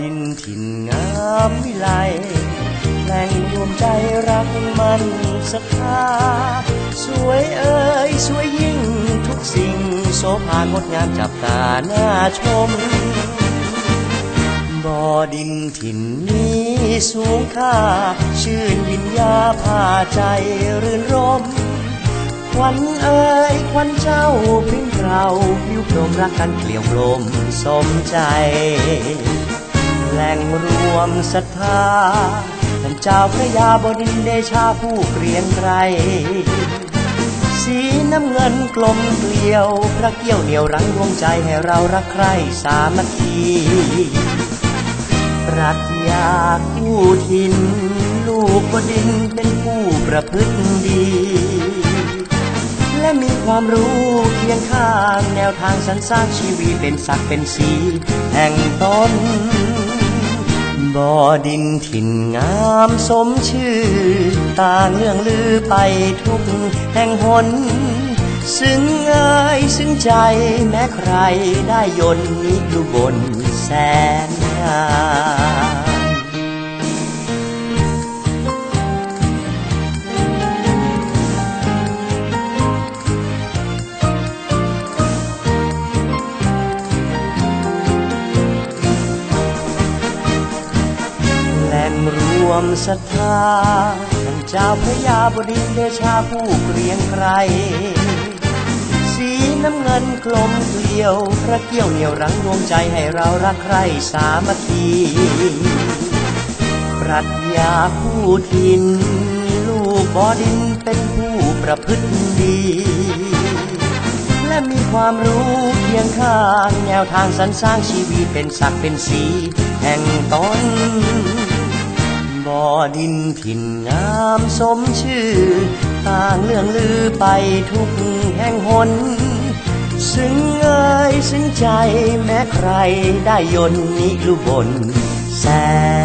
ดินถิ่นงามวิไลแหล่งรวมใจรักมันศรัทธาสวยเอ่ยสวยยิ่งทุกสิ่งโสภางดงามจับตาหน้าชม บ่อดินถิ่นนี้สูงค่า ชื่นวิญญาพาใจรื่นรมควันเอ่ยควันเจ้าพิ้งเราผิวพรมรักกันเกลียวกลมสมใจ วมศรัทธาท่านเจ้าพระยาบดินเดชาผู้เกรียงไกรสีน้ำเงินกลมเกลียว พระเกี้ยวเหนียวรั้งดวงใจให้เรารักใคร่สามัคคีปรัชญาผู้ทิน ลูกบดินเป็นผู้ประพฤติดี และมีความรู้เคียงข้างแนวทางสรรสร้างชีวิตเป็นศักดิ์เป็นสีแห่งตน บ่อดินถิ่นงามสมชื่อ ต่างเรื่องลือไปทุกแห่งหน ซึ่งเอ่ยซึ่งใจแม้ใครได้ยนต์นิลุบนแสน วมศรัทธาท่านเจ้าพระยาบดินเดชาผู้เกรียงไกรสีน้ำเงินกลมเกลียว พระเกี้ยวเหนียวรั้งดวงใจให้เรารักใคร่สามัคคีปรัชญาผู้ทิน ลูกบอดินเป็นผู้ประพฤติดี และมีความรู้เคียงข้าง แนวทางสรรสร้างชีวิตเป็นศักดิ์เป็นสีแห่งตน ดินถิ่นงามสมชื่อต่างเรื่องลือไปทุกแห่งหน ซึ่งเอ่ยซึ่งใจแม้ใครได้ยนนิลุบนแสน